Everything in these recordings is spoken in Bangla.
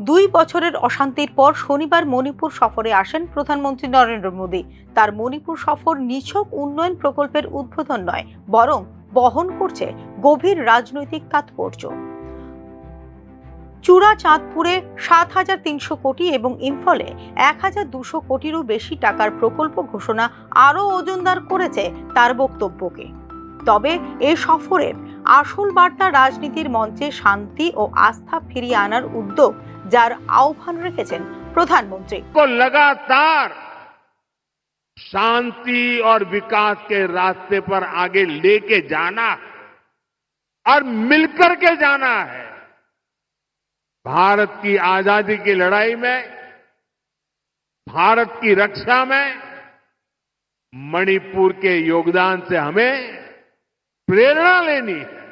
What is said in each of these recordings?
দুই বছরের অশান্তির পর শনিবার মণিপুর সফরে আসেন প্রধানমন্ত্রী নরেন্দ্র মোদী। তার মণিপুর সফর নিছক উন্নয়ন প্রকল্পের উদ্বোধন নয়, বরং বহন করছে গভীর রাজনৈতিক তাৎপর্য। চূড়া চাঁদপুরে সাত হাজার তিনশো কোটি এবং ইম্ফলে এক হাজার দুশো কোটিরও বেশি টাকার প্রকল্প ঘোষণা আরও ওজনদার করেছে তার বক্তব্যকে। তবে এ সফরের আসল বার্তা রাজনীতির মঞ্চে শান্তি ও আস্থা ফিরিয়ে আনার উদ্যোগ যার আহ্বান রেখেছেন প্রধানমন্ত্রী को लगातार शांति और विकास के रास्ते पर आगे लेके जाना है और मिलकर के जाना है भारत की आजादी की लड़ाई में भारत की रक्षा में मणिपुर के योगदान से हमें प्रेरणा लेनी है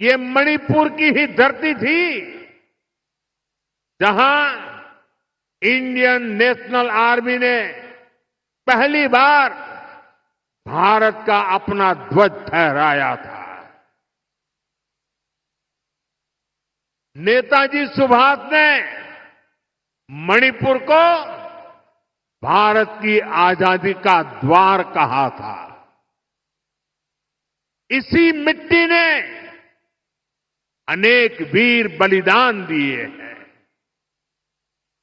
ये मणिपुर की ही धरती थी जहाँ इंडियन नेशनल आर्मी ने पहली बार भारत का अपना ध्वज फहराया था। नेताजी सुभाष ने मणिपुर को भारत की आज़ादी का द्वार कहा था। इसी मिट्टी ने अनेक वीर बलिदान दिए हैं।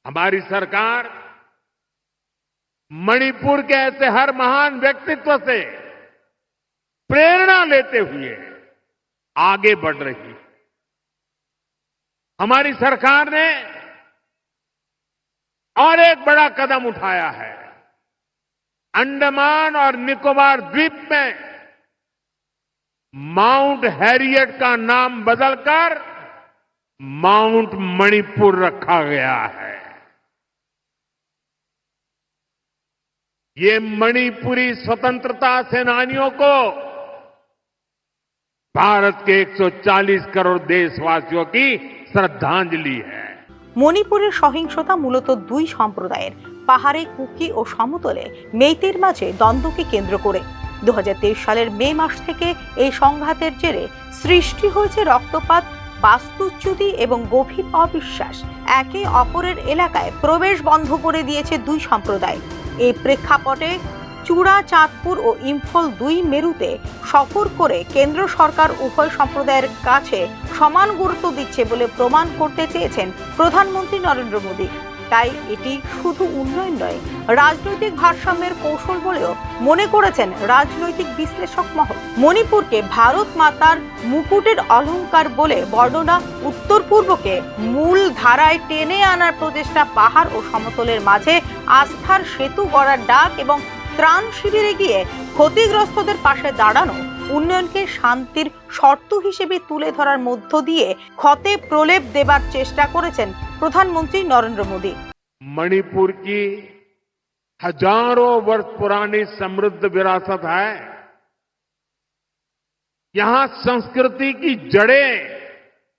हमारी सरकार मणिपुर के ऐसे हर महान व्यक्तित्व से प्रेरणा लेते हुए आगे बढ़ रही है। हमारी सरकार ने और एक बड़ा कदम उठाया है। अंडमान और निकोबार द्वीप में माउंट हैरियट का नाम बदलकर माउंट मणिपुर रखा गया है। ये मणिपुरी स्वतंत्रता सेनानियों को भारत के 140 करोड़ देशवासियों की श्रद्धांजलि है মণিপুরের সহিংসতা মূলত দুই সম্প্রদায়ের পাহাড়ে কুকি ও সমতলে মেইতের মাঝে দ্বন্দ্বকে কেন্দ্র করে দু সালের মে মাস থেকে এই সংঘাতের জেরে সৃষ্টি হয়েছে রক্তপাত বাস্তুচ্যুতি এবং গভীর অবিশ্বাস একে অপরের এলাকায় প্রবেশ বন্ধ করে দিয়েছে দুই সম্প্রদায় এই প্রেক্ষাপটে চূড়া, চাঁদপুর ও ইম্ফল দুই মেরুতে সফর করে কেন্দ্র সরকার উভয় সম্প্রদায়ের কাছে সমান গুরুত্ব দিচ্ছে বলে প্রমাণ করতে চেয়েছেন প্রধানমন্ত্রী নরেন্দ্র মোদী। তাই এটি শুধু উন্নয়ন নয়, রাজনৈতিক ভারসাম্যের কৌশল বলেও মনে করেছেন রাজনৈতিক বিশ্লেষক মহল। মণিপুরকে ভারত মাতার মুকুটের অলংকার বলে বর্ণনা উত্তর পূর্বকে মূল ধারায় টেনে আনার প্রচেষ্টা পাহাড় ও সমতলের মাঝে আস্থার সেতু গড়ার ডাক এবং ত্রাণ শিবিরে গিয়ে ক্ষতিগ্রস্তদের পাশে দাঁড়ানো উন্নয়নকে শান্তির শর্ত হিসেবে তুলে ধরার মধ্য দিয়ে ক্ষতে প্রলেপ দেবার চেষ্টা করেছেন প্রধানমন্ত্রী নরেন্দ্র মোদী मणिपुर की हजारों वर्ष पुरानी समृद्ध विरासत है यहां संस्कृति की जड़ें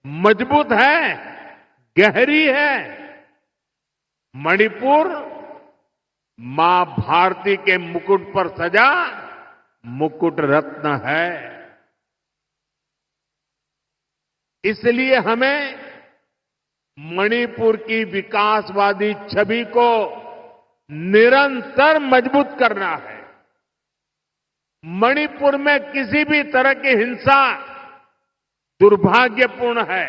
मजबूत है गहरी है मणिपुर मां भारती के मुकुट पर सजा मुकुट रत्न है। इसलिए हमें मणिपुर की विकासवादी छवि को निरंतर मज़बूत करना है। मणिपुर में किसी भी तरह की हिंसा दुर्भाग्यपूर्ण है।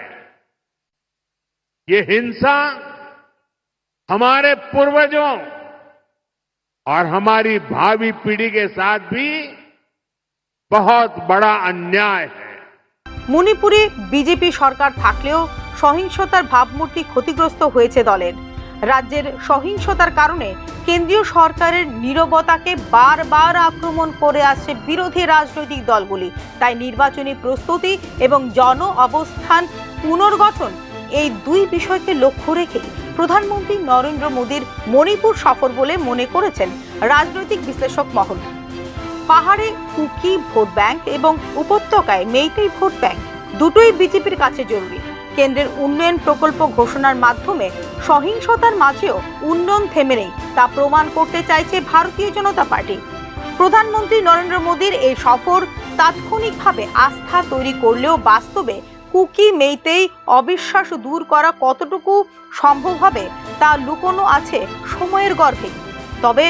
ये हिंसा हमारे पूर्वजों और हमारी भावी पीढ़ी के साथ भी बहुत बड़ा अन्याय है মণিপুরে বিজেপি সরকার থাকলেও সহিংসতার ভাবমূর্তি ক্ষতিগ্রস্ত হয়েছে দলের রাজ্যের সহিংসতার কারণে কেন্দ্রীয় সরকারের নীরবতাকে বারবার আক্রমণ করে আসছে বিরোধী রাজনৈতিক দলগুলি তাই নির্বাচনী প্রস্তুতি এবং জন অবস্থান পুনর্গঠন এই দুই বিষয়কে লক্ষ্য রেখে প্রধানমন্ত্রী নরেন্দ্র মোদীর মণিপুর সফর বলে মনে করেছেন রাজনৈতিক বিশ্লেষক মহল পাহাড়ে কুকি ভোট ব্যাংক এবং উপত্যকায় মেইতেই ভোট ব্যাংক। দুটোই বিজেপির কাছে জরুরি। কেন্দ্রের উন্নয়ন প্রকল্প ঘোষণার মাধ্যমে সহিংসতার মাঝেও উন্নয়ন থেমে নেই, তা প্রমাণ করতে চাইছে ভারতীয় জনতা পার্টি। প্রধানমন্ত্রী নরেন্দ্র মোদীর এই সফর তাৎক্ষণিকভাবে আস্থা তৈরি করলেও বাস্তবে কুকি মেইতেই অবিশ্বাস দূর করা কতটুকু সম্ভব হবে তা লুকোনো আছে সময়ের গর্ভে। তবে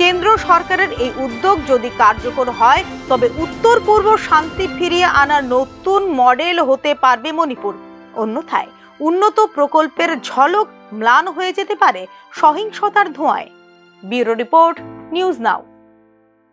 কেন্দ্র সরকারের এই উদ্যোগ যদি কার্যকর হয়, তবে উত্তর পূর্ব শান্তি ফিরিয়ে আনার নতুন মডেল হতে পারবে মণিপুর। অন্যথায় উন্নত প্রকল্পের ঝলক ম্লান হয়ে যেতে পারে সহিংসতার ধোঁয়ায়। Bureau report, news now.